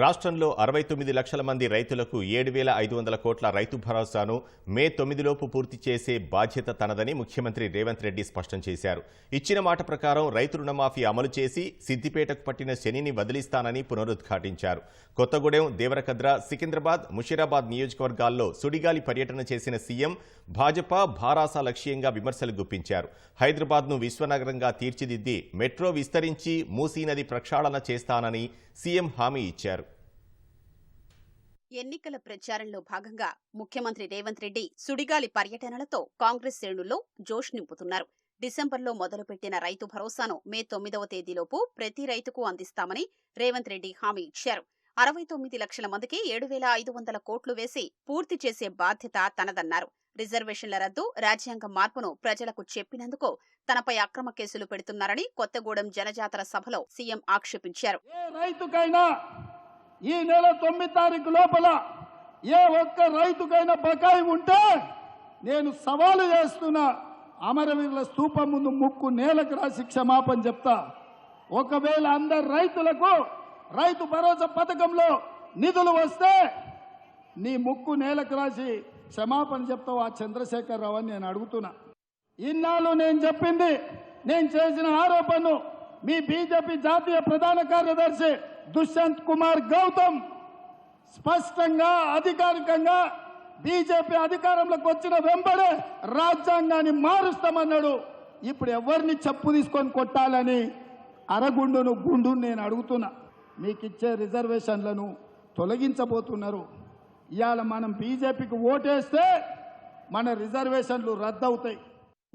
రాష్ట్రంలో అరవై తొమ్మిది లక్షల మంది రైతులకు ఏడు వేల ఐదు వందల కోట్ల రైతు భరోసాను మే తొమ్మిదిలోపు పూర్తి చేసే బాధ్యత తనదని ముఖ్యమంత్రి రేవంత్ రెడ్డి స్పష్టం చేశారు. ఇచ్చిన మాట ప్రకారం రైతు రుణమాఫీ అమలు చేసి సిద్దిపేటకు పట్టిన శనిని వదిలిస్తానని పునరుద్ఘాటించారు. కొత్తగూడెం దేవరకద్ర సికింద్రాబాద్ ముషీరాబాద్ నియోజకవర్గాల్లో సుడిగాలి పర్యటన చేసిన సీఎం భాజపా భారాస లక్ష్యంగా విమర్శలు గుప్పించారు. హైదరాబాద్ను విశ్వనగరంగా తీర్చిదిద్ది మెట్రో విస్తరించి మూసీ నది ప్రక్షాళన చేస్తానని సీఎం హామీ ఇచ్చారు. ఎన్నికల ప్రచారంలో భాగంగా ముఖ్యమంత్రి రేవంత్ రెడ్డి సుడిగాలి పర్యటనలతో కాంగ్రెస్ శ్రేణుల్లో జోష్ నింపుతున్నారు. డిసెంబర్లో మొదలుపెట్టిన రైతు భరోసాను మే తొమ్మిదవ తేదీలోపు ప్రతి రైతుకు అందిస్తామని రేవంత్ రెడ్డి హామీ ఇచ్చారు. అరవై తొమ్మిది లక్షల మందికి ఏడు వేల ఐదు వందల కోట్లు వేసి పూర్తి చేసే బాధ్యత తనదన్నారు. రిజర్వేషన్ల రద్దు రాజ్యాంగ మార్పును ప్రజలకు చెప్పినందుకు తనపై అక్రమ కేసులు పెడుతున్నారని కొత్తగూడెం జనజాతర సభలో సీఎం ఆక్షేపించారు. ఏ రైతుకైనా ఈ నెల తొమ్మిది తారీఖు లోపల ఏ ఒక్క రైతుకైనా బకాయి ఉంటే నేను సవాలు చేస్తున్నా. అమరవీరుల స్తూపం ముందు ముక్కు నేలకు రాసి క్షమాపణ చెప్తా. ఒకవేళ అందరు రైతులకు రైతు భరోసా పథకంలో నిధులు వస్తే నీ ముక్కు నేలకు రాసి క్షమాపణ చెప్తావు ఆ చంద్రశేఖరరావు అని నేను అడుగుతున్నా. ఇన్నాళ్ళు నేను చెప్పింది నేను చేసిన ఆరోపణను మీ బీజేపీ జాతీయ ప్రధాన కార్యదర్శి దుష్యంత్ కుమార్ గౌతమ్ స్పష్టంగా అధికారికంగా బీజేపీ అధికారంలోకి వచ్చిన వెంబడే రాజ్యాంగాన్ని మారుస్తామన్నాడు. ఇప్పుడు ఎవరిని చెప్పు తీసుకొని కొట్టాలని అరగుండును గుండును నేను అడుగుతున్నా. మీకు ఇచ్చే రిజర్వేషన్లను తొలగించబోతున్నారు. ఇవాళ మనం బీజేపీకి ఓటేస్తే మన రిజర్వేషన్లు రద్దవుతాయి.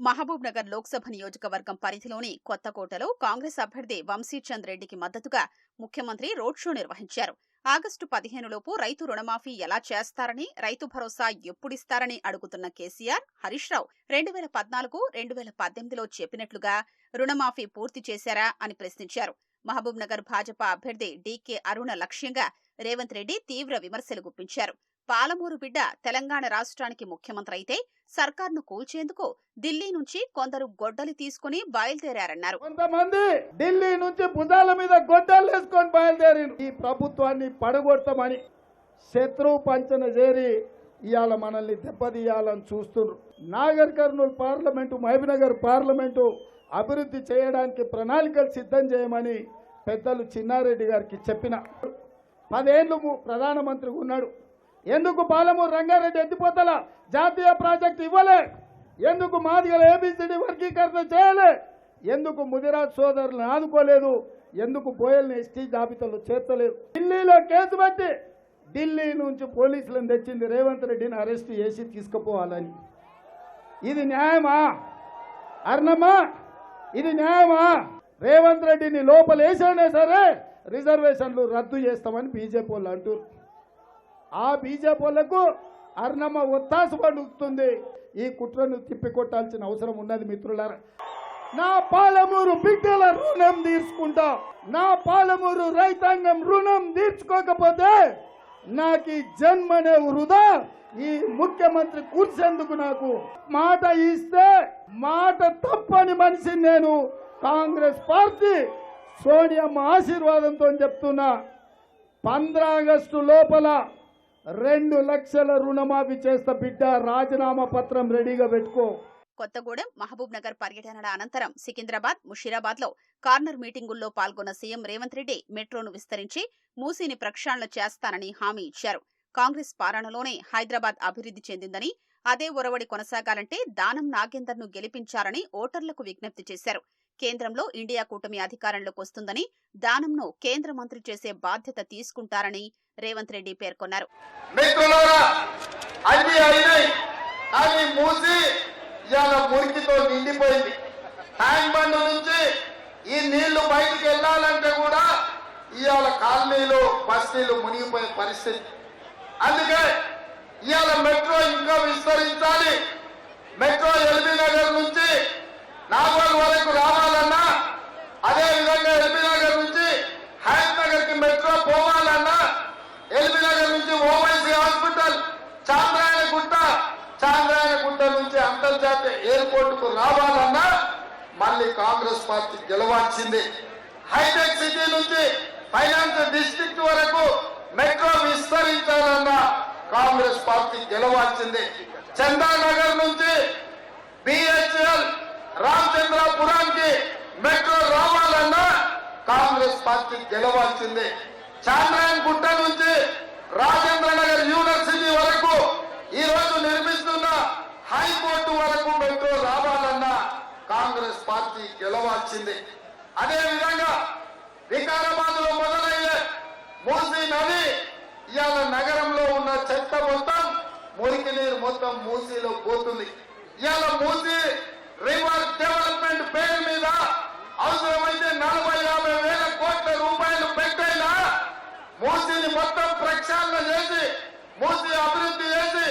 మహబూబ్ నగర్ లోక్సభ నియోజకవర్గం పరిధిలోని కొత్తకోటలో కాంగ్రెస్ అభ్యర్థి వంశీచంద్ రెడ్డికి మద్దతుగా ముఖ్యమంత్రి రోడ్ షో నిర్వహించారు. ఆగస్టు పదిహేనులోపు రైతు రుణమాఫీ ఎలా చేస్తారని రైతు భరోసా ఎప్పుడిస్తారని అడుగుతున్న కేసీఆర్ హరీష్ రావు రెండు వేల పద్నాలుగు రెండు వేల పద్దెనిమిదిలో చెప్పినట్లుగా రుణమాఫీ పూర్తి చేశారా అని ప్రశ్నించారు. మహబూబ్ నగర్ భాజపా అభ్యర్థి డీకే అరుణ లక్ష్యంగా రేవంత్ రెడ్డి తీవ్ర విమర్శలు గుప్పించారు. పాలమూరు బిడ్డ తెలంగాణ రాష్ట్రానికి ముఖ్యమంత్రి అయితే సర్కార్ను కూల్చేందుకు ఢిల్లీ నుంచి కొందరు గొడ్డలి తీసుకుని బయలుదేరారన్నారు. కొంతమంది ఢిల్లీ నుంచి భుజాల మీద గొడ్డలు వేసుకొని బయలుదేరి ఈ ప్రభుత్వాన్ని పడగొడతామని శత్రువు పంచన చేరి ఇవాళ మనల్ని దెబ్బతీయాలని చూస్తున్నారు. నాగర్ కర్నూలు పార్లమెంటు మహబీనగర్ పార్లమెంటు అభివృద్ధి చేయడానికి ప్రణాళికలు సిద్ధం చేయమని పెద్దలు చిన్నారెడ్డి గారికి చెప్పిన. పదేళ్ళు ప్రధానమంత్రి ఉన్నాడు. ఎందుకు పాలమూరు రంగారెడ్డి ఎత్తిపోతల? జాతీయ ప్రాజెక్టు ఇవ్వలే. ఎందుకు మాదిగల ఏబిసిడి వర్గీకరణ చేయలే? ఎందుకు ముదిరాజ్ సోదరులను ఆదుకోలేదు? ఎందుకు బోయల్ని ఎస్టీ జాబితాలో చేర్చలేదు? ఢిల్లీలో కేసు పెట్టి ఢిల్లీ నుంచి పోలీసులను తెచ్చింది రేవంత్ రెడ్డిని అరెస్ట్ చేసి తీసుకుపోవాలని. ఇది న్యాయమా? అర్ణమ్మా ఇది న్యాయమా? రేవంత్ రెడ్డిని లోపల సరే రిజర్వేషన్లు రద్దు చేస్తామని బీజేపీ వాళ్ళు అంటారు ఆ బీజేపీలకు అర్ణమ్మ ఒత్తాసు పండుతుంది ఈ కుట్రను తిప్పికొట్టాల్సిన అవసరం ఉన్నది మిత్రులారా. నా పాలమూరు బిడ్డల రుణం తీర్చుకుంటా. నా పాలమూరు రైతాంగం రుణం తీర్చుకోకపోతే నాకు ఈ జన్మనే వృధా. ఈ ముఖ్యమంత్రి కూర్చేందుకు నాకు మాట ఇస్తే మాట తప్పని మనిషి నేను కాంగ్రెస్ పార్టీ సోనియమ్మ ఆశీర్వాదంతో చెప్తున్నా. పంద్ర ఆగస్టు లోపల రెండు లక్షల రుణమాఫీ చేస్తా బిడ్డ రాజీనామా పత్రం రెడీగా పెట్టుకో. కొత్తగూడెం మహబూబ్ నగర్ పర్యటనల అనంతరం సికింద్రాబాద్ ముషీరాబాద్లో కార్నర్ మీటింగుల్లో పాల్గొన్న సీఎం రేవంత్ రెడ్డి మెట్రోను విస్తరించి మూసీని ప్రక్షాళన చేస్తానని హామీ ఇచ్చారు. కాంగ్రెస్ పాలనలోనే హైదరాబాద్ అభివృద్ధి చెందిందని అదే ఒరవడి కొనసాగాలంటే దానం నాగేందర్ను గెలిపించాలని ఓటర్లకు విజ్ఞప్తి చేశారు. కేంద్రంలో ఇండియా కూటమి అధికారంలోకి వస్తుందని దానంను కేంద్ర మంత్రి చేసే బాధ్యత తీసుకుంటారని రేవంత్ రెడ్డి పేర్కొన్నారు. మురికితో నిండిపోయింది. ట్యాంక్ బండ్ నుంచి ఈ నీళ్ళు బయటికి వెళ్ళాలంటే కూడా ఇవాళ కాలనీలు బస్తీలు మునిగిపోయే పరిస్థితి. అందుకే ఇవాళ మెట్రో ఇంకా విస్తరించాలి. అంతర్జాతీయ ఎయిర్పోర్టుకు రావాలన్నా మళ్ళీ కాంగ్రెస్ పార్టీ గెలవాల్సింది. హైటెక్ సిటీ నుంచి ఫైనాన్స్ డిస్ట్రిక్ట్ వరకు మెట్రో విస్తరించాలన్నా కాంగ్రెస్ పార్టీ గెలవాల్సింది. చందానగర్ నుంచి బిహెచ్ఎల్ రామచంద్రపురానికి మెట్రో రావాలన్నా కాంగ్రెస్ పార్టీ గెలవాల్సిందే. చాంద్రాయన్ గుట్ట నుంచి రాజన్ అదే విధంగా వికారాబాద్లో మొదలయ్యే మూసీ నది ఇవాళ నగరంలో ఉన్న చెత్త మొత్తం మురికి నీరు మొత్తం మూసీలో పోతుంది. ఇవాళ మూసీ రివర్ డెవలప్మెంట్ పేరు మీద అవసరమైతే నలభై యాభై వేల కోట్ల రూపాయలు పెట్టైనా మూసీని మొత్తం ప్రక్షాళన చేసి మూసీ అభివృద్ధి చేసి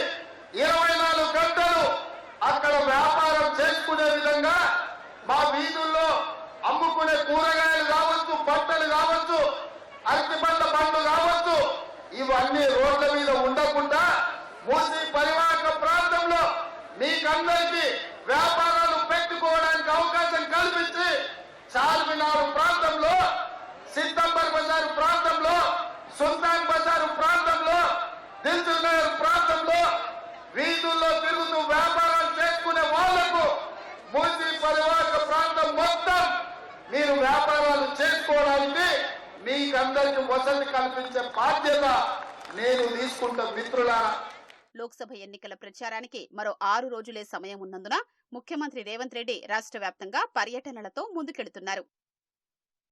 ఇరవై నాలుగు గంటలు అక్కడ వ్యాపారం చేసుకునే విధంగా మా వీధుల్లో అమ్ముకునే కూరగాయలు కావచ్చు బట్టలు కావచ్చు అరటి పండ్ల పండ్లు కావచ్చు ఇవన్నీ రోడ్ల మీద ఉండకుండా మూసి పరివాహక ప్రాంతంలో మీకందరికీ వ్యాపారాలు పెట్టుకోవడానికి అవకాశం కల్పించి చార్మినార్ ప్రాంతంలో సిద్దంబర్ బజారు ప్రాంతంలో సుల్తాన్ బజారు ప్రాంతంలో దిల్సుఖ్ నగర్ ప్రాంతంలో వీధుల్లో తిరుగుతూ వ్యాపారాలు చేసుకునే వాళ్ళకు మూసి పరివాహక ప్రాంతం మొత్తం మీరు వ్యాపారాలు చేసుకోవడానికి మీకందరికి వసతి కల్పించే బాధ్యత నేను తీసుకుంటా మిత్రులారా. లోక్సభ ఎన్నికల ప్రచారానికి మరో ఆరు రోజులే సమయం ఉన్నందున ముఖ్యమంత్రి రేవంత్ రెడ్డి రాష్ట్ర వ్యాప్తంగా పర్యటనలతో ముందుకెడుతున్నారు.